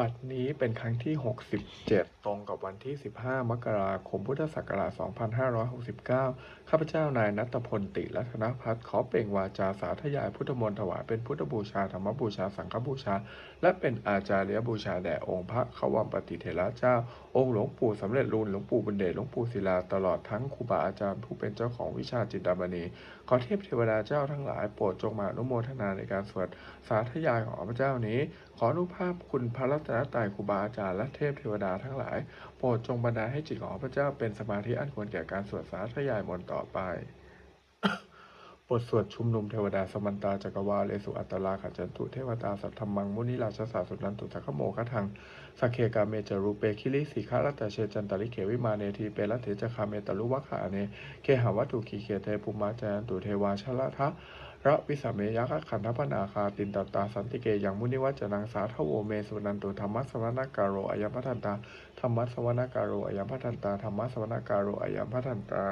บัดนี้เป็นครั้งที่ 67 ตรงกับวันที่ 15 มกราคมพุทธศักราช 2569 ข้าพเจ้านายนัตพลติรัตนพัฒน์ขอเปล่งวาจาสาธยายพุทธมนต์ถวายเป็นพุทธบูชาธรรมบูชาสังฆบูชา และเป็นอาจารย์บูชาแด่องค์พระขวัมปฏิเถระเจ้า องค์หลวงปู่สำเร็จรูนหลวงปู่บุญเดชหลวงปู่ศิลาตลอดทั้งครูบาอาจารย์ผู้เป็นเจ้าของวิชาจินดามณี ขอเทพเทวดาเจ้าทั้งหลายโปรดจงมาอนุโมทนาในการสวดสาธยายของข้าพเจ้านี้ ขออนุภาพคุณพระรัตนตรัยครูบาอาจารย์และเทพเทวดาทั้งหลาย โปรดจงบันดาลให้จิตของข้าพเจ้าเป็นสมาธิอันควรแก่การสวดสาธยายมนต์ต่อไปบทสวดชุมนุมเทวดาสมันตาจักรวาเลสุอัตตลาขจันตุเทวตาสัทธรรมัง มุนิราชสาสุนันตุสักโมคะทังสักเคกาเมจารูเปคิริสีขารัตเชจันตลิเขวิมาเนทีเปรัตเถจคาเมตลุวะขาเน เคหาวัตุขีเคเทปุมาจันตุเทวาชลทะ พระวิสาเมยักขันธปนาคาตินตตาสันติเกยังมุนิวัจจนังสาทโวเมสุนันตุธรรมสวนาการโรอยมพัทันตาธรรมสวนาการโรอยมพัทันตาธรรมสวนาการโรอยมพัทันตา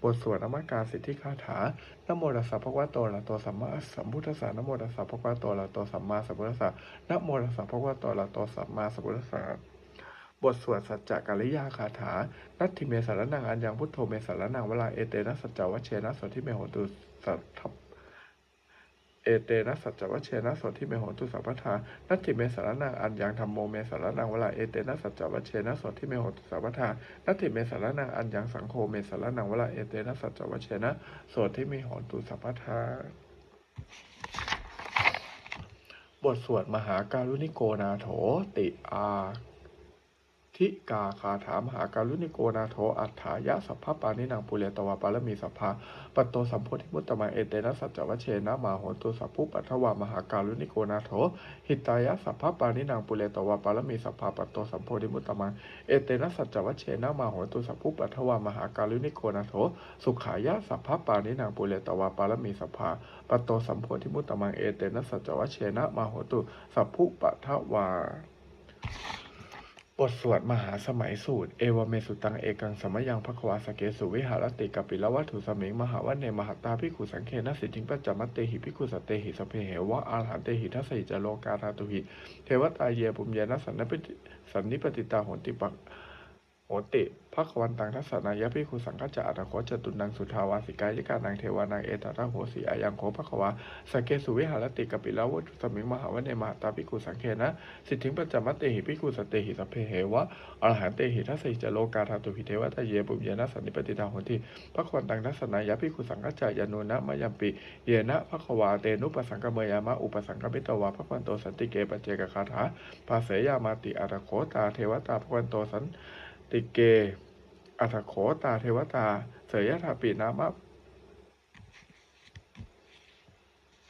บทสวดนมัสการสิทธิคาถานโมตัสสะภะคะวะโตอะระหะโตสัมมาสัมพุทธัสสะนโมตัสสะภะคะวะโตอะระหะโตสัมมาสัมพุทธัสสะนโมตัสสะภะคะวะโตอะระหะโตสัมมาสัมพุทธัสสะบทสวดสัจจะกัลยาคาถา นัตถิเมสารนังอัญญังพุทโธเมสารนังเวลาเอเตนะสัจจวัชเชนะสทิเมโหตุสัทธ เอเตนะสัจจวัชเชนะสทิเมโหตุสัพพทานัตถิเมสารนังอัญญังธรรมโมเมสารนังเวลาเอเตนะสัจจวัชเชนะสทิเมโหตุสัพพทานัตถิเมสารนังอัญญังสังโฆเมสารนังเวลาเอเตนะสัจจวัชเชนะโสทิเมโหตุสัพพทาบทสวดมหาการุณิโกนาโถติอาทิกาคาถามหาการุณิโกนาโถอัฏฐายะสัพพปานินางปุเรตวาปารมีสัพพา ปัตโตสัมโพธิมุตตมังเอเตนะสัจจวัชเชนะมาโหตุสัพพุปัทวามหาการุณิโกนาโถหิตายะสัพพปานินางปุเรตวาปารมีสัพพาปตโตสัมโพธิมุตตมังเอเตนะสัจจวัชเชนะมาโหตุสัพพุปัทวามหาการุณิโกนาโถสุขายะสัพพปานินางปุเรตวาปารมีสัพพาปตโตสัมโพธิมุตตมังเอเตนะสัจจวัชเชนะมาโหตุสัพพุปัทวา บทสวดมหาสมัยสูตร เอวเมสุตังเอกังสมยังภควาสเกสุวิหารติกัปปิละวัตถุสมิงมหาวันเนมหาตาพิขุสังเคนสิทิงปัจจมัตเตหิพิขุสเตหิสเพเหวะอาหันเตหิทัสสิจโลกาธาตุหิเทวตาเยปุมเยนะสันนิปติสันนิปติตาโหติปักโหติ ภควันตังทัสสนายะพิขุสังฆจจะอัตโขจตุนังสุทาวาสิกายกานางเทวานางเอตตาโหสีอายังโขภควาสเกสุวิหารติกปิละวัตถุสมิงมหาวเนมหาตาพิขุสังเคนะ สิทธิงปัจจมัตเตหิพิคุสเตหิสัพเพเหวะอรหันเตหิทัสสิจโลกาธาตุหิเทวตาเยปุญเยนะสันนิปติตาโหติพระควันตังทัสสนายะพิคุสังกัจจายานุนะมยัมปิเยนะพระควาเตนุปสังกเมยามะอุปสังกมิตวาพระควันโตสันติเกปเจกคาถาภาเสยามาติอัตโขตาเทวตาพระควันโตสัน ติเก อัตโขตาเทวตา เสยยะถาปินามะ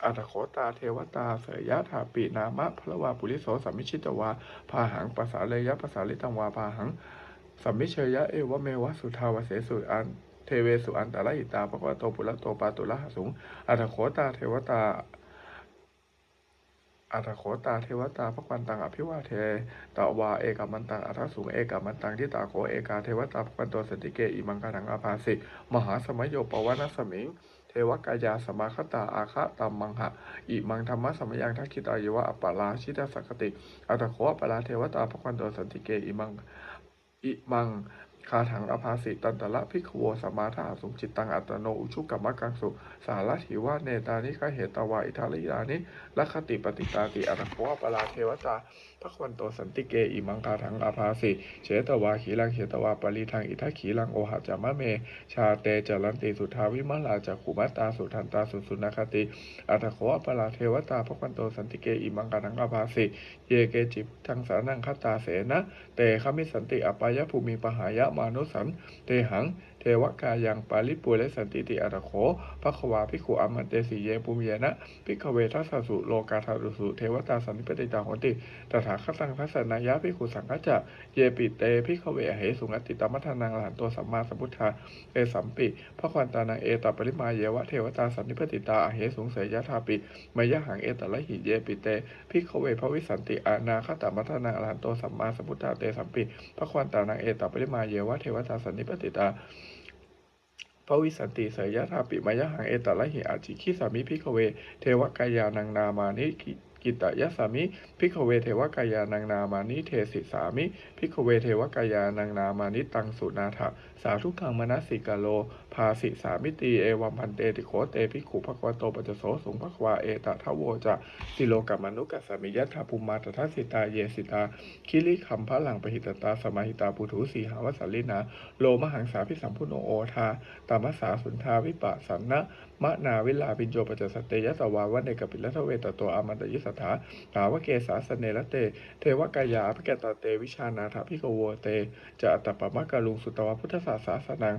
อัตโขตาเทวตาเสยยะถาปินามะพระวาปุริโสสัมมิชิตวาพาหังปสาเลยะปสาลิตังวาพาหังสัมมิเชยะเอวะเมวะสุทาวเสสุอันเทเวสุอันตะละหิตาภควโตปุระโตปาตุละหสุงอัตโขตาเทวตา อัตโขตาเทวตาพระควันตังอภิวาเทตวาเอกมันตังอัทสุงเอกมันตังทิตาโขเอกาเทวตาพระควันตโตสนติเกอิมังกาถังอาภาสิมหาสมัยโยปวนาสมิงเทวกายาสมาคตาอาคะตัมมังหะอิมังธรรมะสมยังทักขิตายวะอัปปาราชิตาสักติอัตโขอัปปาราเทวตาพระควันโตสันติเกอิมังอิมัง คาถังอภาสิตันตละพิกขโวสมมาทาสุจิตตังอัตโนอุชุกัมมกังสุสารถิวาเนตานิกะเหตวาอิทาลิยานิลัคติปฏิตาติอัตโขอัปปาราเทวตา พระควันโตสันติเกอิมังคาถังอภาสิเฉตวาขีลังเฉตวาปริทังอิทัคขีลังโอหัจามะเม ชาเตจรันติสุทาวิมลาจักขุมัตตาสุทันตาสุสุนาคติอัตโขอัปปาราเทวตาพระควันโตสันติเกอิมังคาถังอภาสิเยเกจิทังสานังคตาเสนะ เตขมิสันติอปายภูมิปหายะมานุสันเตหัง เทวกายังปาลิปุเรสันติติอัตโขภควาภิขุอัมมันเตสีเยปุมเยนะภิกขเวทัสสะสุโลกาธาตุสุเทวตาสันนิปติตาโหติตถาคตังทัสนายะภิขุสังฆจจะเยปิเตภิกขเวเหสุงติตมัทนังหลานตัวสัมมาสัมพุทธาเอสัมปิพระควันตานังเอตปริมาเยวะเทวตาสันนิปติตาอเหสุงเสยยะธาปิมยะหังเอตละหิเยปิเตภิกขเวภวิสันติอานาคตมัทนังหลานตัวสัมมาสัมพุทธาเตสัมปิพระควันตานังเอตปริมาเยวะเทวตาสันนิปติตา พระวิสันติเสยยธาปิมายะหังเอตละหิอาจิคิสามิพิกเว เทวกายานังนามานิ กิตตยสามิพิกเวเทวกายานังนามานิเทสิสามิพิกเวเทวกายานังนามานิตังสุนาถะสาธุขังมนัสสิกาโล ภาสิสามิตีเอวัมพันเตติโคเตภิกขุภควโตปัจโสสุงภควาเอตทะโวจะสิโลกัมมนุกัสสมิยัตถาภูมาตทัสสิตาเยสิตาคิริคัมพะหลังปหิตตาสมาหิตาปุถุสีหาวสัลลินา โลมหังสาพิสัมพุโนโอทาตามสสาสุนทาวิปัสสันนะมะนาวิลาปิญโจปัจจสตเตยสวาวะเนกปิลัทเวตตโตอามันตยิสถาถาวเกสาสเนละเต เทวกายาภิกตเตวิชานาถาภิกโวเตจะอัตตปะมะกะลุงสุตวพุทธศาสาสนัง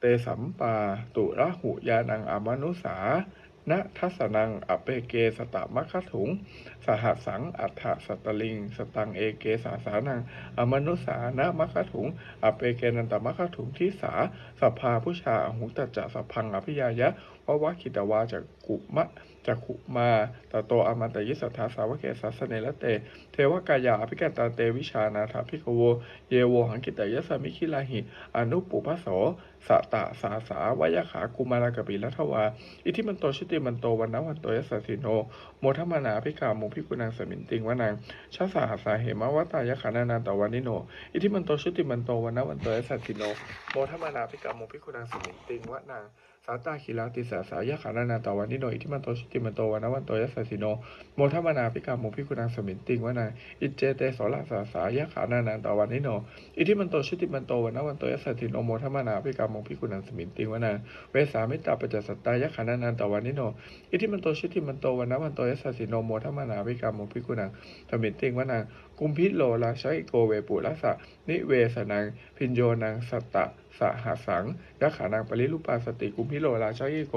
เตสัมปาตุระหุยานังอามนุสา ณทัศนังอเปเกสตมะคคถุง สหัสสังอัฏฐสัตลิง สตังเอเกสาสานัง อมนุสานะมะคคถุง อเปเกนันตมะคคถุงที่สาสภาผู้ชาหุตจัสพพังอภิยายะ วะวะคิตวาจากกุมะจักขุมาตโตอมันตยิสัทธาสาวกเกสัสเนละเต เทวกายาอภิกันตาเตวิชานาถาภิกโว เยโวหังกิตยสมิคิลาหิ อนุปุพโสสตะสาสาวยขากุมารกบิลัทวา อิทิมันโตชิติมันโตวันนวันโตยสสสิโน โมทมนาภิกามุพิกุนังสมินติงวนังชาสาหาสาเหมวัตายขานานาตวานิโน อิทิมันโตชุติมันโตวันนวันโตยสสสิโน โมทมนาภิกามุพิกุนังสมินติงวนังาตาคิลาติสาสายขานานาตวานิโนอิทิมันโตชุติมันโตวันนวันโตยสสสิโนโมทัมนาภิกามุพิกุนังสมินติงวนังอิเจเตโสลาสาสายขานานาตวานิโนอิทิมันโตชุติมันโตวันนวันโตยสสสิโนโมทัมนาภิกามุพิกุนังสมินติงวนังเวสามิตาปจจสตายขานานาตวานิโนอิทิมันโตชิติมันโตวันนะวันโตยสสสิโนโมทัมนาวิกรรมโมพิกุนังธมิตติงวนัง กุมพิโลราชัยโกเวปุรัสสะนิเวสนัง พินโยนังสตตะสหสังยักขานังปริลุปาสติกุมพิโลราชัยโก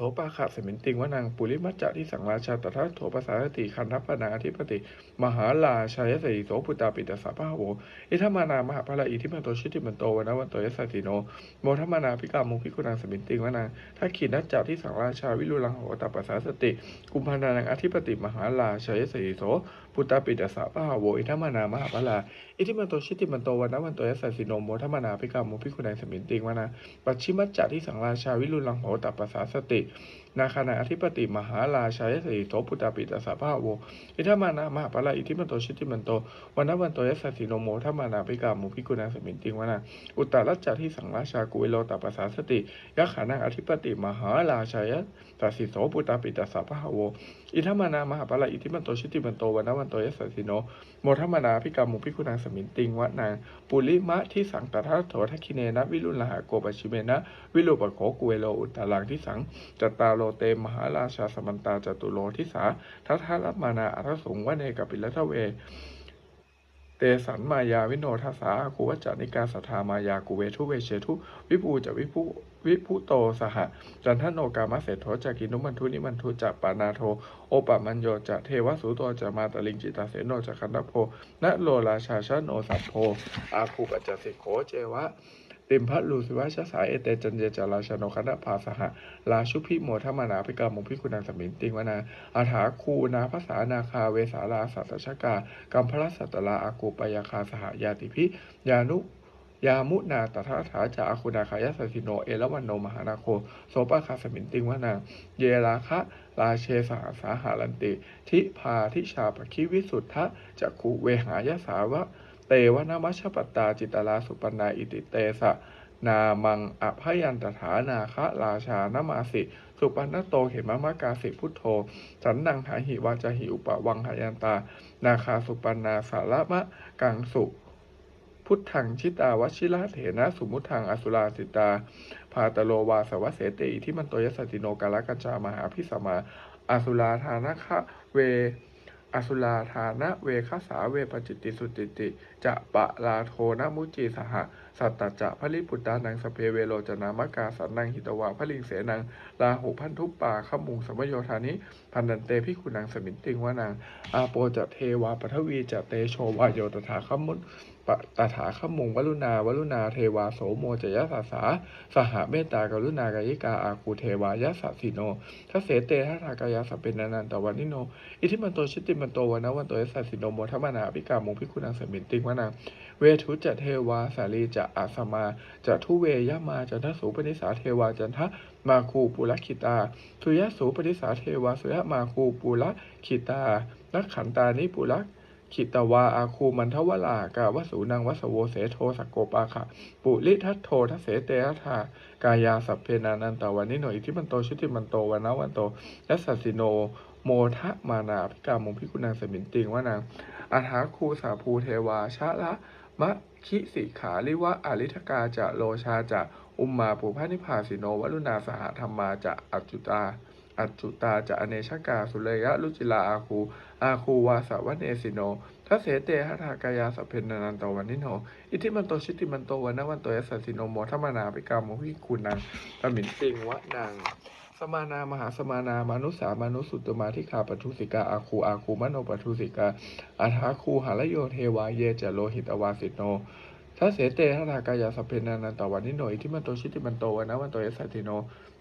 โสปาขะสมินติงวนังปุริมัจจะที่สังราชาตถาโถภาษาสติคันทัปนาธิปติ มหาลาชายสิโสปุตตาปิตสสะพะโวอิทัมมานามหาภละอิทิมันโตชิติมันโตวนะวันโตยสสสิโนโมทมมานาพิกามุพิกุนังสมินติงวนังถ้าขีนัจจาที่สังราชาวิรุลังโหตปัสสาสติ กุมภานังอธิปติมหาลาชัยสิโส ปุตตาปิตสสะพะโวอิทัมนามหาภลาอิทิมันโตชิติมันโตวันนะวันโตยสสสิโนโมทัมมานาพิกามุพิกุนังสมินติงวนังปัจฉิมัจจาที่สังราชาวิรุลังโหตปัสสาสตินาคานาอธิปติมหาลาชัยสิโสปุตตาปิตสสะพะโวอิทัมมานามหาภลาอิทิมันโตชิติมันโตวันนวันโตยสสสิโนโมทัมมานาพิกามุพิกุนังสมินติงวนังอุตตรัจจะที่สังราชากุเวโลตปัสสาสติยักขานังอธิปติมหาราชาย สสิโสปุตตาปิตาสสะพะโว อิทัมมานามหาปะละอิทิมันโตชิติมันโตวันนวันโตยสสสิโน โมทัมมานาพิกามุพิคุนังสมินติงวะนางปุริมะที่สังตทัสโถทักคิเนนะวิรุลหะโกปชิเมนะวิรุปโขกุเวโลอุตตาลังที่สังจตาโลเตมหาราชาสมันตาจตุโลทิสาทัทธรัตมานาอัทสงวะเนกปิลัทเว เตสันมายาวิโนทัสสาคุวัจจนิกาสัทธามายากุเวทุเวเชทุวิปูจะวิภูวิภูโตสหจันทโนกามเศรษโถจากกินุมันทุนิมันทุจะปานาโท โอปะมัญโยจะเทวสุโตจะมาตลิงจิตาเสโนจะคันตโพนะโลราชาชโนสัพโพอาคูปัจจสิโคเจวะ ติมพัทลูสิวะชะสายเอเตจันเจจาราชโนคณะภาสหะลาชุพิโมทมานาภิกามุพิกุนังสมินติงวนาอาถาคูนาภาษานาคาเวสาลาสัตชกากัมพลสัตตลาอากูปยาคาสหายาติพิยานุยามุนาตถาถาจาอาคุณาคายาสสิโน เอละวันโนมหานาโคโสปะคาสมินติงวนา เยราคะราเชสหสาหารันติ ทิพาทิชาปคิวิสุทธะจักขุเวหายสาวะ เตวนมัชปตตาจิตลาสุปนาอิติเตสะนามังอภยันตถานาคะราชานมาสิ สุปันโตเขมมะกาสิพุทโธ สันนังหาหิวาจาหิอุปวังหายันตา นาคาสุปันนาสาระมะกังสุพุทธังชิตาวชิระเถนะสุมุทังอสุราสิตา พาตโลวาสวะเสติที่มันโตยสติโนกาลกัจจามหาพิสมาอสุราธานะคะเว อสุลาธานะเวคสาเวปจิตติสุติติ จะปะลาโทนะมุจีสหะสัตตจะพลิปุตตานังสเพเวโรจนามกาสันนังหิตวาพลิงเสนังลาหุพันธุปปาขมุงสมโยธานิพันดันเตพิคุนังสมินติงวานางอาโปจะเทวาปทวีจะเตโชวายโยตถาขมุน ปตถาขมุงวรุณาวรุณาเทวาโสโมจยสัสสาสหเมตตากรุณากายิกาอาคูเทวายสัสสิโนทัเสเตทัทากายาสเปนนนันตวันนิโน อิทิมันโตชิติมันโตวันะวันโตเอสสัสสิโนโมทัมมนาภิกามงพิคุนังสมินติงวะนังเวทุจะเทวาสาลีจะอาสมาจะทุเวยะมาจันทสูปนิสาเทวาจันทะมาคูปุรคิตาทุยะสูปนิสาเทวาสุยะมาคูปุรคิตานักขันตานิปุร ขิตวาอาคูมันทวลากาวสูนังวสโวเสโทสกโกปาคะปุริทัตโททัสเสเตทัทากายาสัพเพนานันตวันนิโนอิทิมันโตชิติมันโตวันนะวันโตและสัสสิโนโมทะมานาภิกามงพิกุณังสมินติงว่านางอาถาคูสาภูเทวาชะละมะคิสิขาลิวะอริทกาจะโลชาจะอุมมาปุพานิพาสิโนวรุณาสหธรรมาจะอัจจุตา อัจจุตาจะอเนชกาสุเลยะลุจิลาอาคูอาคูวาสวะเนสิโนทัสเสเตหะทากายาสเพนนันตวันนิโน อิทิมันโตชิติมันโตวันนะวันโตยสสสิโนโมทัมมนาภิกามงพิกุณังสมินติงวะนางสมานามหาสมานามานุสามานุสุตมาทิคาปทุสิกาอาคูอาคูมโนปทุสิกาอาทาคูหาลโยเทวาเยจโลหิตอวาสิโนทัสเสเตทัทากายาสเพนนนันตวันนิโน อิทิมันโตชิติมันโตวันนะวันโตยสสสิโน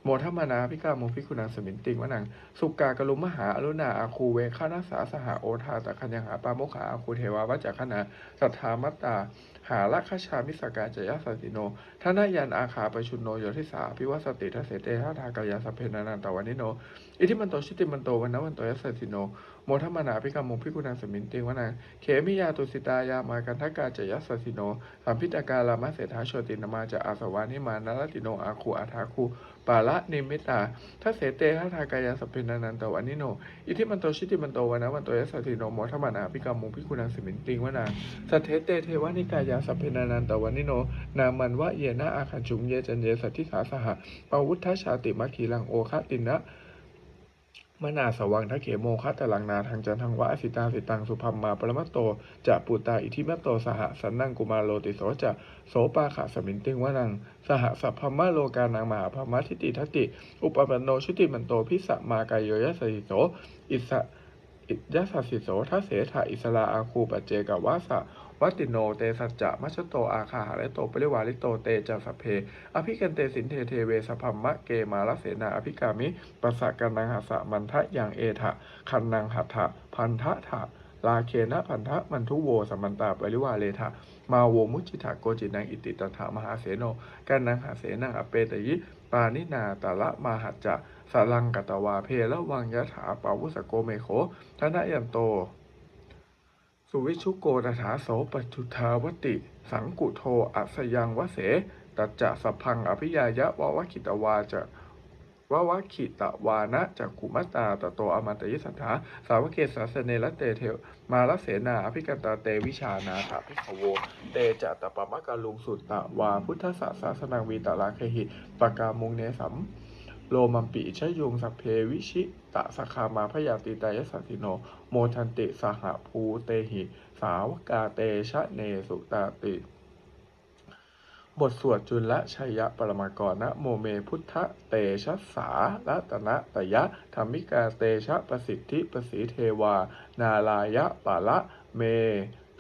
โมทัมานาพิกามพิกุณังสมินติงวะนัง สุกากลุมมหาอรุณาอาคูเวฆานาสาสหาโอทาตะคัญยังหาปาโมขาอาคูเทวาวัจจคณาสัทธามัตตา หาลัคชามิสกาจยสัสสิโนทนายันอาคาปชุนโนโยทิสาพิวัสติทัเสเตทัทากายาสเพนานันตวันิโน อิทิมันโตชิติมันโตวันนะวันโตยสสสิโน โมทมนาพิกามงพิกุณังสมินติงวะนังเขมิยาตุสิตายามากันทกาจยสัสสิโนสัมพิตากาลามะเสถาโชตินามาจะอาสวานิมานารติโนอาคูอาทาคูปาละนิมิตาทัสเสเตทัทากายาสพเพนันนันตวันิโน อิทิมันโตชิติมันโตวันะวันโตยสสสิโนโมทมนาพิกามงพิกุณังสมินติงวะนังสเทเตเทวานิกายาสัพเพนานันตวันิโน นามันวะเยนะอาคันจุมเยจันเยสัทธิขาสหะปาวุฒชาติมัคคีลังโอคตินะ มนาสวังทะเขโมคะตะลังนาทางจันทังวะอสิตาสิตังสุพัมมาปรมัตโตจะปุตตาอิทิมัตโตสหสันนังกุมาโลติโสจะโสปาขะสมินติงวะนัง สหสัพพมะโลกานังมหาพมะทิติทัตติอุปปันโนชุติมันโตพิสะมากายโยยสสิโสอิสะอิยะสัสสิโสทัเสถาอิสลาอาคูปัจเจกวาสะ วัตติโนเตสัจจะมัชโตอาคาหาและโตปริวาลิโตเตจะสัพเพ อภิกันเตสินเทเทเวสพัมมะเกมาลเสนาอภิกามิปัสสะกันนังหัสสะมันทะยังเอทะคันนังหัตถะพันทะทะลาเคนะพันทะมันทุโวสัมมันตาปริวาเลทะมาโวมุจิตาโกจินังอิติตถามหาเสโนกันนังหาเสนังอเปตยิปานินาตาละมาหัจจะสลังกตวาเพละวังยะถาปาวุสโกเมโขทนะยันโต สุวิชุโกตถาโสปัจจุทาวติ สังกุโทอัสยังวเสตัจจะสัพพังอภิยายะวะวะคิตวาจะวะวะคิตวานะจักขุมัตตาตโตอมันตยิสัทธาสาวกเกสาสเนละเตเทวมาลเสนาอภิกันตาเตวิชานาถาภิขโว เตจะตปะมะกาลุงสุตตะวาพุทธศาสสนังวีตาลาเคหิปกามุงเนสัม โลมัมปิชยุงสัพเพวิชิตะสคามาพยาติตายสัตติโน โมทันติสหภูเตหิ สาวกาเตชะเนสุตาติ บทสวดจุลชัยะปรมากรนะโมเมพุทธเตชะสาละตนะตยะธรรมิกาเตชะประสิทธิประสีเทวา นาลายะปะละเม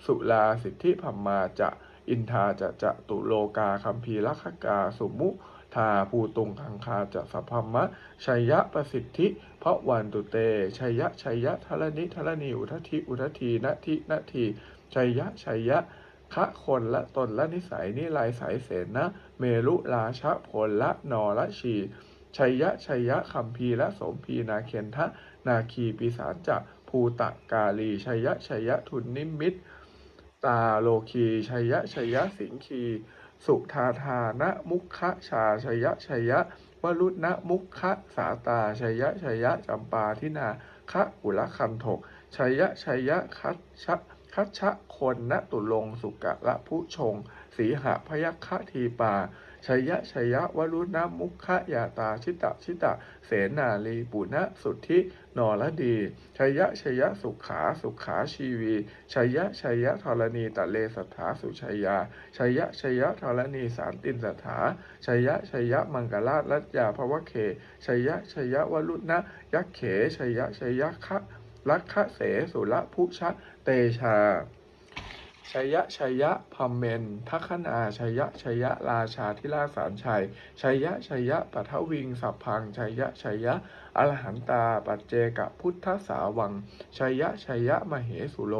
สุลาสิทธิพัมมาจะ อินทาจะจะตุโลกาคัมพีลักกาสุมุ ทาภูตุงคังคาจะสัพพมะชัยยะประสิทธิพระวันตุเตชัยยะชัยยะทรณิทรณีอุทธิอุทธีนาทินาทีชัยยะชัยยะคะคนละตนละนิสัยนิลายสายเสนนะเมรุราชะผลละนอละชีชัยยะชัยยะคัมพีละสมพีนาเคียนทะนาคีปีสารจะภูตะกาลีชัยยะชัยยะทุนนิมิตตาโลคีชัยยะชัยยะสิงคี สุทาทานะมุขะชาชยะชยะวรุณะมุขะสาตาชยะชยะจำปาทินาคะอุลคันถกชยะชยะคัชชะคัชชะคนณตุลงสุกะละผู้ชง สีหะพยัคฆทีปา ชัยยะชัยยะวรุณะมุขะยาตาชิตะชิตะ เสนาลีปุณะสุทธินอรดีชัยยะชัยยะสุขาสุขาชีวีชัยยะชัยยะธรณีตะเลสัทธาสุชัยยาชัยยะชัยยะธรณีสารตินสัทธาชัยยะชัยยะมังกราชรัตยาภวะเคชัยยะชัยยะวรุณะยักเขชัยยะชัยยะคะลักขะเสสุระพุชะเตชา ชัยยะชัยยะพัมเมนทัคนาชัยยะชัยยะราชาธิราชสารชัยชัยยะชัยยะปัทวิงสัพพังชัยยะชัยยะอรหันตาปัจเจกพุทธสาวังชัยยะชัยยะมเหสุโล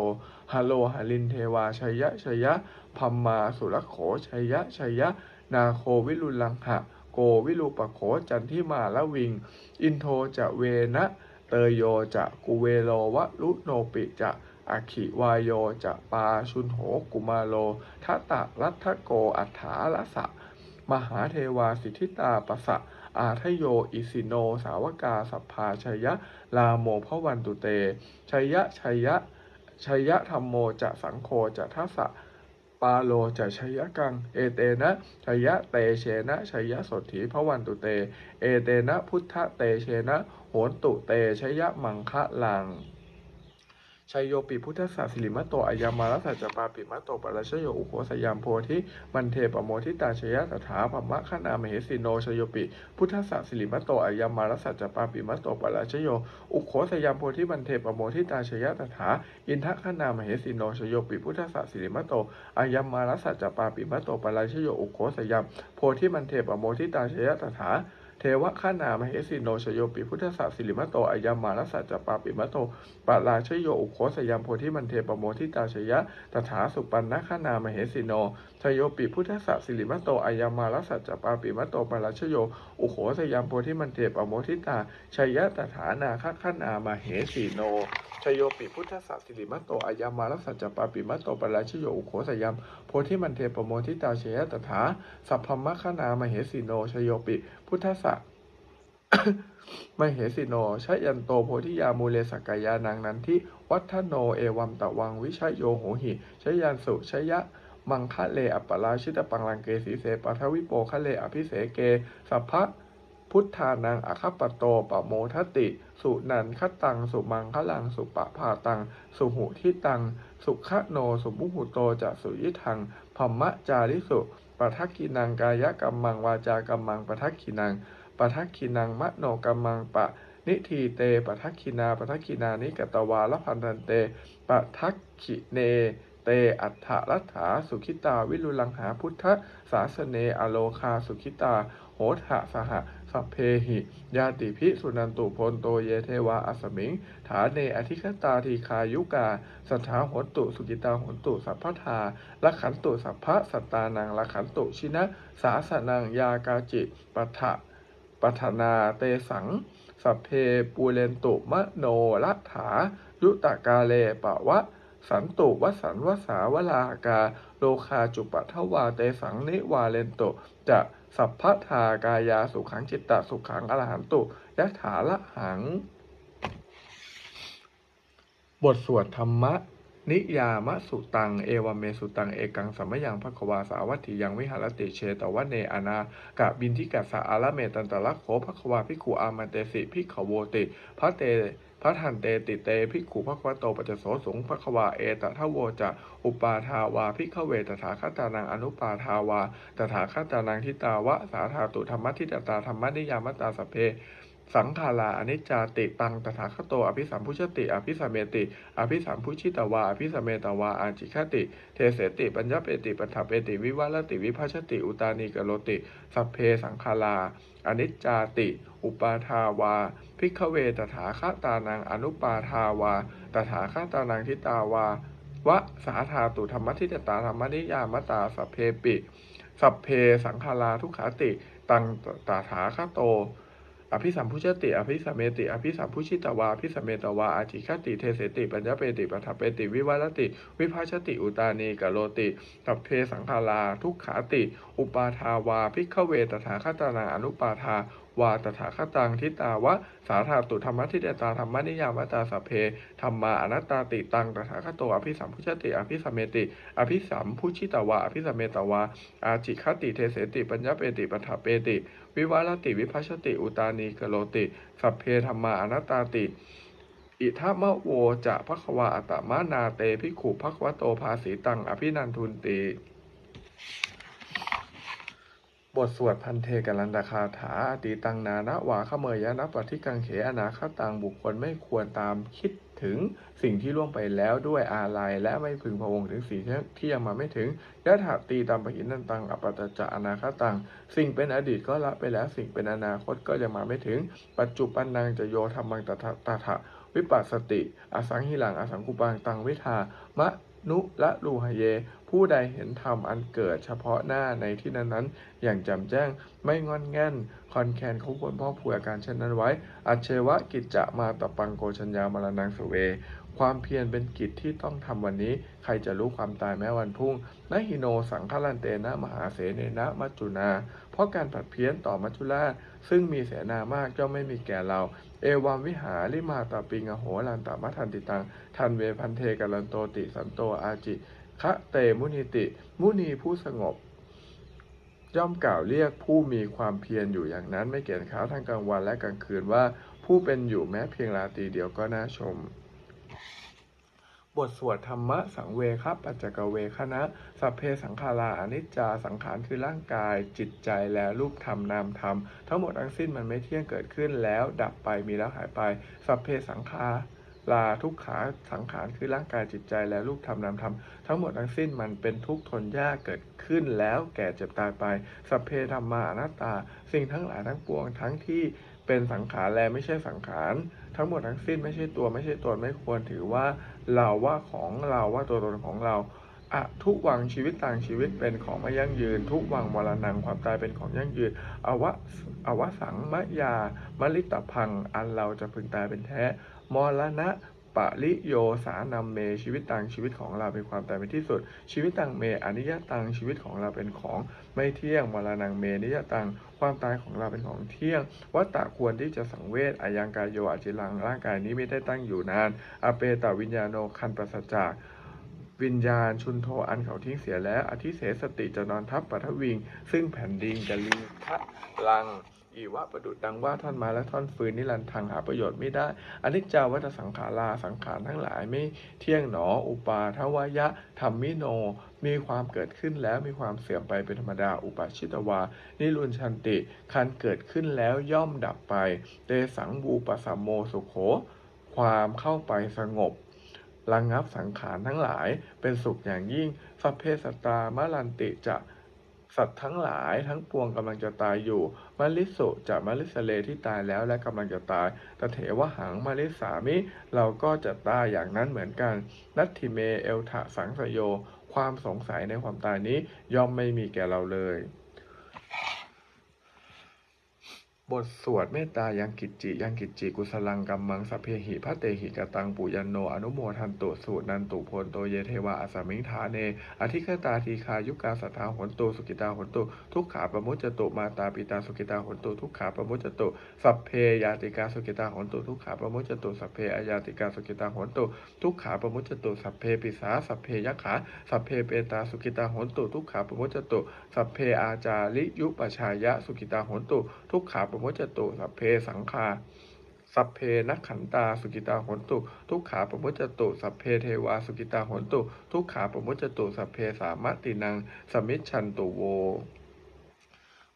ฮาโลหลินเทวาชัยยะชัยยะพัมมาสุรโขชัยยะชัยยะนาโควิรุลังหะโกวิรูปโขจันทิมาละวิง อินโทจะเวนะเตยโยจะกุเวโลวะลุโนปิจะ อัคิวายโยจะปาชุนโหกุมาโลทัตตะรัตทโกอัฏฐาละสะ มหาเทวาสิทธิตาปะสะ อาทโยอิสิโน สาวกาสัพพาชัยยะ ลาโมพวันตุเตชัยยะชัยยะชัยยะธรรมโมจะสังโฆจะทัสสะปาโลจะชัยยะกัง เอเตนะชัยยะเตเชนะชัยยะสดถีพระวันตุเต เอเตนะพุทธเตเชนะ โหนตุเตชัยยะมังคะลัง ชัยโยปิพุทธศาสิริมะโตอายามารัสจปาปิมะโตปะราชโยอุโคสยามโพธิมันเทปโมทิตาชยะตถาภมะขนามเหสิโนชยโยปิพุทธศาสิริมะโตอายามารัสจปาปิมะโตปะราชโยอุโคสยามโพธิมันเทปโมทิตาชยะตถาอินทขนามเหสิโนชโยปิพุทธศาสิริมะโตอายามารัสจปาปิมะโตปะราชโยอุโคสยามโพธิมันเทปโมทิตาชยะตถา เทวะขานามเฮสิโนชโยปิพุทธศาสิริมโตอายามารัสสะจปาปิมโตปะราชโยอุโคสยามโพธิมันเทปโมทิตาชยะตถาสุปันนะขานามเฮสิโนชโยปิพุทธสสิริมะโตอายามารัสัจจปาปิมะโตปะราชโย อุโขสยามโพธิมันเทปโมทิตาชยะตถานาคขานามาเหสีโนชโยปิพุทธสสิริมะโตอายามารัสัจจปาปิมะโตปะราชโย อุโขสยามโพธิมันเทปโมทิตาชยะตถาสัพพมะขานามเหสีโนชโยปิพุทธสมเหสิโนชยันโตโพธิยามูเลสกกายานังนันทิวัฒโนเอวัมตะวังวิชยโยโหหิชยันสุชยะ มังคะเลอัปปราชิตปังลังเกสีเสปัทวิโปคะเลอภิเสเกสัพพะพุทธานังอคัปปโตปะโมทติ สุนันคตัง สุมังคะลัง สุปะพาตัง สุหุทิตัง สุขโน สุมุหุโตจะสุยิทังพมมะจาริสุปทักขินังกายกัมมังวาจากัมมังปทักขินังปทักขินังมโนกัมมังปะ นิทีเตปทักขินาปทักขินานิกตวาลพันธันเตปทักขิเน เต อัฏฐรัฐถาสุขิตา วิรุลังหาพุทธสาสเนอโลคาสุขิตา โหทะสหสัพเพหิ ยาติพิสุนันตุพลโตเยเทวาอสมิง ฐานเนอธิคตาทีคายุกา สัทธาโหนตุสุกิตาโหนตุสัพพทาละขันตุสัพพะสัตตานังละขันตุชินะ สาสนังยากาจิปัฏฐะปัฏนาเตสังสัพเพปูเรนตุมะโนรัฐายุตกาเลปะวะ สันตุวสันวสาวลากา โลคาจุปัทวาเตสังนิวาเลนตุจะสัพพทากายาสุขังจิตตสุขังอรหันตุยะถาละหัง บทสวดธรรมะ นิยามสุตัง เอวเมสุตัง เอกังสัมมยังภควาสาวัตถิยังวิหารติเชตวะเนอนากะบินทิกัสะอาละเมตันตะละโขภควาภิขุอามันเตสิภิขโวติพระเต พระทันเตติเตภิกขุภควโตปัจจโสสงภควาเอตทะโวจะอุปาทาวาภิกขเวตถาคตานังอนุปาทาวาตถาคตานังทิตาวะสาธาตุธรรมทิตตาธรรมนิยามตาสเพสังขาราอนิจจาติตังตถาคตโตอภิสัมพุชติ อภิสัมเมติ อภิสัมพุชิตวา อภิสัมเมตวาอาจิคติ เทเสติ ปัญญเปติปัฏฐเปติ วิวัลติ วิภัชติ อุตานีกโลติ สัพเพสังขาราอนิจจาติ อุปาทาวา ภิกขเวตถาคตานังอนุปาทาวา ตถาคตานังทิตาวาวะสาธาตุธรรมทิตตาธรรมนิยามตาสัพเพปิ สัพเพสังขาราทุขาติ ตังตถาคโต อภิสัมพุชติ อภิสัมเมติ อภิสัมพุชิตวาอภิสัมเมตวาอาจิคติเทเสติ ปัญญเปติปัฏฐเปติ วิวัลติ วิภาชติ อุตานีกโลติ สัพเพสังขาราทุกขาติ อุปาทาวาภิกเวตถาคตานาอนุปาทา วาตถาคตังทิตาวะสาธาตุธรรมทิเตตาธรรมนิยามตาสัพเพธรรมาอนัตตาติตังตถาคตโตอภิสัมพุชติอภิสัมเมติ อภิสัมพุชิตวาอภิสัมเมตวาอาจิคติเทเสติปัญญเปติปัฏฐเปติ วิวารติวิภัชติอุตานีกโลติ สัพเพธรรมาอนัตตาติอิทัมะโวจะภควาอัตมานาเตภิขุภควโตภาสีตังอภินันทุนติ บทสวดพันเทกัลันตคาถาอติตังนานะวาขเมยยะนะปฏิกังเขอนาคตังบุคคลไม่ควรตามคิดถึงสิ่งที่ล่วงไปแล้วด้วยอาลัยและไม่พึงพะวงถึงสิ่งที่ยังมาไม่ถึงยะถาตีตามปหินันตังอปตจะอนาคตัง สิ่งเป็นอดีตก็ละไปแล้วสิ่งเป็นอนาคตก็ยังมาไม่ถึง ปัจจุบันนังจะโยธรรมังตถาตถะวิปัสสติ อสังหิลังอสังคุปังตังวิทามะ นุละลูหเย ผู้ใดเห็นธรรมอันเกิดเฉพาะหน้าในที่นั้นๆ อย่างจ่มแจ้งไม่งอนแง่นคอนแคนเขาควรพ่อผูอาการเช่นนั้นไว้ อัจเชวะกิจจะมาตปังโกชัญญามรณังสเว ความเพียรเป็นกิจที่ต้องทำวันนี้ ใครจะรู้ความตายแม้วันพุ่งนหิโนสังฆลันเตนะมหาเสเนนะมัจจุนา เพราะการผัดเพี้ยนต่อมัจจุราชซึ่งมีเสนามากย่อมไม่มีแก่เรา เอวัมวิหาริมาตาปิงอโหลันตามัทันติตัง ทันเวพันเทกัลันโตติสันโตอาจิคะเตมุนิติ มุนีผู้สงบ ย่อมกล่าวเรียกผู้มีความเพียรอยู่อย่างนั้นไม่เกียจค้าทั้งกลางวันและกลางคืนว่า ผู้เป็นอยู่แม้เพียงราตรีเดียวก็น่าชม บทสวดธรรมะสังเวคับปัจจกเวคณะสัพเพสังขาราอนิจจาสังขารคือร่างกาย จิตใจและรูปธรรมนามธรรม ทั้งหมดทั้งสิ้นมันไม่เที่ยงเกิดขึ้นแล้วดับไปมีแล้วหายไป สัพเพสังขาราทุกขาสังขารคือร่างกายจิตใจและรูปธรรมนามธรรม ทั้งหมดทั้งสิ้นมันเป็นทุกข์ทนยากเกิดขึ้นแล้วแก่เจ็บตายไป สัพเพธรรมาอนัตตา สิ่งทั้งหลายทั้งปวงทั้งที่เป็นสังขารและไม่ใช่สังขาร ทั้งหมดทั้งสิ้นไม่ใช่ตัวไม่ใช่ตนไม่ควรถือว่าเราว่าของเราว่าตัวตนของเราอะทุกวังชีวิตต่างชีวิตเป็นของไม่ยั่งยืน ทุกวังวรนังความตายเป็นของยั่งยืนอวะอวสังมะยามลิตพังอันเราจะพึงตายเป็นแท้มรณะ ปริโยสานามเมชีวิตตังชีวิตของเราเป็นความแตายเป็นที่สุด ชีวิตตังเมอนิยตังชีวิตของเราเป็นของไม่เที่ยงมรณงเมนิยตังความตายของเราเป็นของเที่ยงวัตตะควรที่จะสังเวชอายังกายโยอจิลังร่างกายนี้ไม่ได้ตั้งอยู่นาน อเปตวิญญาโนคันประสจากวิญญาณชุนโทอันเขาทิ้งเสียแล้วอธิเสสติจะนอนทับปัทวิง ซึ่งแผ่นดินจะลีทะลัง อีวะประดุดดังว่าท่อนไม้และท่อนฟืนนิรันดร์ทางหาประโยชน์ไม่ได้อนิจจาวัฏสังขาราสังขารทั้งหลายไม่เที่ยงหนอ อุปาทวายะธรรมิโน มีความเกิดขึ้นแล้วมีความเสื่อมไปเป็นธรรมดาอุปาชิตวา นิรุนชันติคันเกิดขึ้นแล้วย่อมดับไป เตสังบูปสัมโมสุโข ความเข้าไปสงบระงงับสังขารทั้งหลายเป็นสุขอย่างยิ่งสัพเพสตามะลันติจะ สัตว์ทั้งหลายทั้งปวงกำลังจะตายอยู่มริสุจะมริสเลที่ตายแล้วและกำลังจะตายตเถวหังมริสามิ เราก็จะตายอย่างนั้นเหมือนกัน นัตถิเมเอลทะสังสโย ความสงสัยในความตายนี้ย่อมไม่มีแก่เราเลย บทสวดเมตตายังกิจจิยังกิจจิกุสลังกัมมังสเพหิพระเตหิกตังปุยันโนอนุโมทันตุสูตรนันตุพนโตเยเทวาอสมิงฐาเนอธิคตาทีคายุกาสัทธาหนตุสุกิตาหนตุทุกขาปมุจจตุมาตาปิตาสุกิตาหนตุทุกขาปมุจจตุสัพเพยาติกาสุกิตาหนตุทุกขาปมุจจตุสัพเพอยาติกาสุกิตาหนตุทุกขาปมุจจตุสัพเพปิสาสัพเพยขาสัพเพเปตาสุกิตาหนตุทุกขาปมุจจตุสัพเพอาจาริยุปชายะสุกิตาหนตุทุกขาปมุจจตุสัพเพสังฆาสัพเพนักขันตาสุกิตาหนตุทุกขาปมุจจตุสัพเพเทวาสุกิตาหนตุทุกขาปมุจจตุสัพเพสามตินังสมิชันตุโว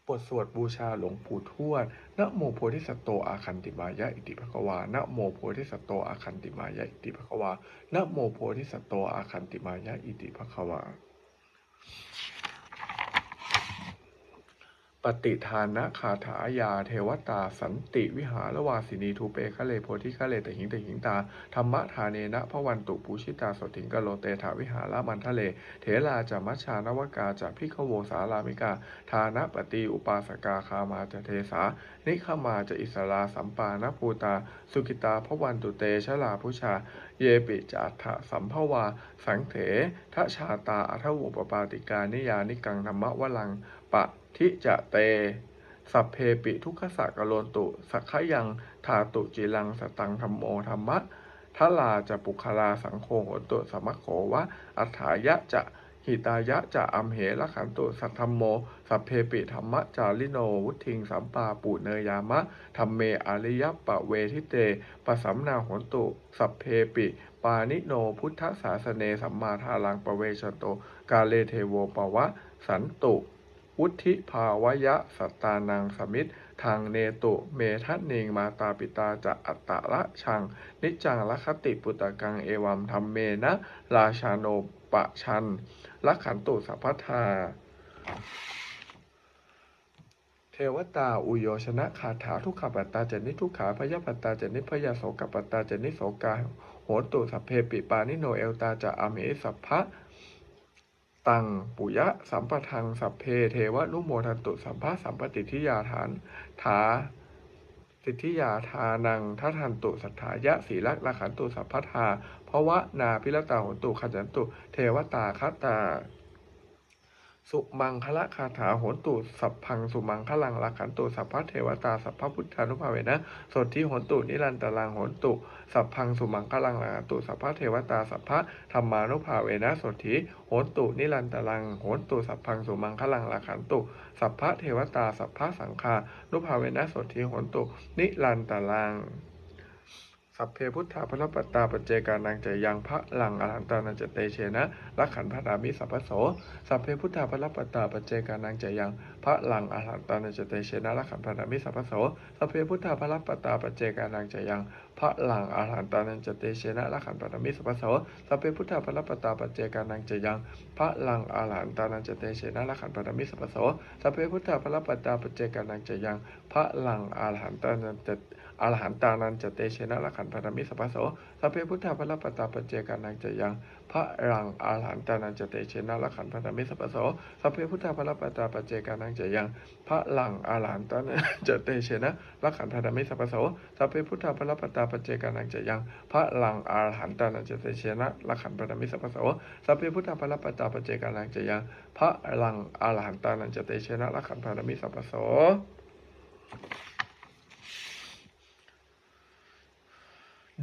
บทสวดบูชาหลวงปู่ทวดนะโมโพธิสัตโตอาคันติมายะอิติภควานะโมโพธิสัตโตอาคันติมายะอิติภควานะโมโพธิสัตโตอาคันติมายะอิติภควา ปฏิทานะคาถายา เทวตา สันติวิหารวาสินีทูเปคะเลโพธิคะเลตหิงตหิงตาธรรมทาเนนะพระวันตุปูชิตาสถิงกโลเตถาวิหารมันทะเล เถลาจะมัชชานวกาจะพิขโวสารามิกา ทานะปฏิอุปาสกาคามาจะเทสา นิขมาจะอิสลาสัมปานภูตา สุกิตาพระวันตุเตชลาพุชา เยปิจาทะสัมภวา สังเถทะชาตาอัทวุปปาติกานิยานิกังธรรมวลังปะ ทิจะเต สัพเพปิทุกขสักโลนตุสักขยังทาตุจิลังสตังธรรมโมธรรมะทลาจะปุคลาสังโฆโหตุสมัคโขวะ อัฏฐายะจะหิตายะจะอัมเหละขันตุสัทธรรมโม สัพเพปิธรรมะจาริโนวุทิงสัมปาปุเนยามะธรรมเมอริยปะเวทิเตปะสัมนาหนตุ สัพเพปิ ปานิโนพุทธศาสเนสัมมาทาลังปะเวชโต กาเลเทโวปวะ สันตุ วุธิภาวยะสัตตานังสมิตทางเนตุเมทัเนงมาตาปิตาจะอัตตะละชัง นิจจังละคติปุตตะกังเอวัมธรรมเมนะ ราชาโนปะชันละขันตุสัพพทาเทวตาอุโยชนะคาถาทุกขปัตตาเจนิทุกขาพยาปัตตาเจนิพยาโสกปัตตาเจนิโสกาโหตุสัพเพปิปานิโนเอลตาจะอเมสัพพะ ตังปุยะสัมปทังสัพเพเทวนุโมทันตุสัมภะสัมปติทิยาฐานถาสิทธิยาทานังทัทันตุสัทธายะสีลักละขันตุสัพพทาเพราะวะนาพิรตาหนตุขจันตุ เทวตาคตา สุมังคละคาถาโหนตุสัพพังสุมังคลังลักขันตุสัพพะเทวตาสัพพะพุทธานุภาเวนะสดที่โหนตุนิรันตรังโหนตุสัพพังสุมังคลังลักขันตุสัพพะเทวตาสัพพะธรรมานุภาเวนะสดที่โหนตุนิรันตรังโหนตุสัพพังสุมังคลังลักขันตุสัพพะเทวตาสัพพะสังฆานุภาเวนะสดที่โหนตุนิรันตรัง สัพเพพุทธาพระปัตตาปจเจกานังจยังพระลังอรหันตานันจเตเชนะรักขันพระนามิสัพพโสสัพเพพุทธาพระปัตตาปจเจกานังจยังพระหลังอรหันตานันจเตเชนะรักขันพระดามิสัพพโสสัพเพพุทธาพระปตาปเจกานังจยังพระหลังอรหันตานันจเตเชนะรักขันพระดามิสัพพโสสัพเพพุทธาพระปตาปเจกานังจยังพระหลังอรหันตานันจเตเชนะรักขันพระดามิสัพพโสสัพเพพุทธาพระปตาปเจกานังจยังพระหลังอรหันตานันจอรหันตานันจเตเชนะละขันพระมิสัพพโสสัพเพพุทธาพระปตาปเจกานังจยังพระรังอรหันตานันจเตเชนะละขันพระมิสัพพโสสัพเพพุทธาพระปตาปเจกานังจะยังพระหลังอรหันตานันจะเตเชนะรักขันพระมิสัพสโสสัพเพพุทธาพระปตาปเจกานังจะยังพระหลังอรหันตานันจะเตเชนะรักขันพระมิสัพสโสสัพเพพุทธาพระปตาปเจกานังจะยังพระหลังอรหันตานันจะเตเชนะรักขันพระมิสัพพโส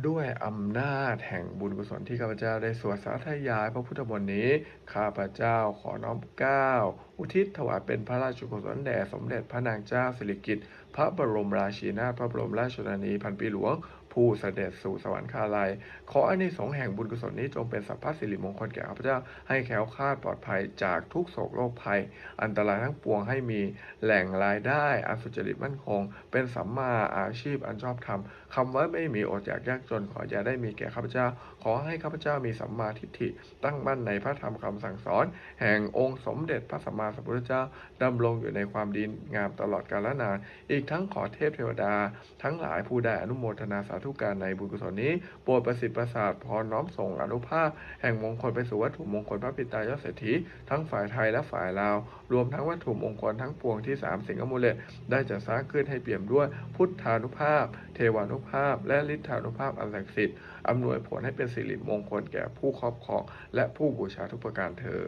ด้วยอำนาจแห่งบุญกุศลที่ข้าพเจ้าได้สวดสาธยายพระพุทธมนต์นี้ ข้าพเจ้าขอน้อมเกล้าอุทิศถวายเป็นพระราชกุศลแด่สมเด็จพระนางเจ้าสิริกิติ์พระบรมราชินาถพระบรมราชชนนีพันปีหลวง ผู้เสด็จสู่สวรรคาลัย ขออานิสงส์แห่งบุญกุศลนี้จงเป็นสัพพะสิริมงคลแก่ข้าพเจ้าให้แคล้วคลาปลอดภัยจากทุกโศกโรคภัย อันตรายทั้งปวงให้มีแหล่งรายได้อันสุจริตมั่นคง เป็นสัมมาอาชีพอันชอบธรรมคำว่าไม่มีอดอยากยากจนขออย่าได้มีแก่ข้าพเจ้า ขอให้ข้าพเจ้ามีสัมมาทิฏฐิ ตั้งมั่นในพระธรรมคำสั่งสอน แห่งองค์สมเด็จพระสัมมาสัมพุทธเจ้าดำรงอยู่ในความดีงามตลอดกาลนาน อีกทั้งขอเทพเทวดา ทั้งหลายผู้ได้อนุโมทนาสาธุุกการในบุญกุศลนี้โปรดประสิทธิ์ประสาทพรน้อมส่งอนุภาพ แห่งมงคลไปสู่วัตถุมงคลพระปิตายอดเศรษฐีทั้งฝ่ายไทยและฝ่ายลาว รวมทั้งวัตถุมงคลทั้งปวงที่สามสิงอมูลเลตได้จัดสร้างขึ้นให้เปี่ยมด้วยพุทธานุภาพ เทวานุภาพ และฤทธานุภาพอันศักดิ์สิทธิ์อำนวยผลให้เป็นสิริมงคลแก่ผู้ครอบครองและผู้บูชาทุกประการเธอ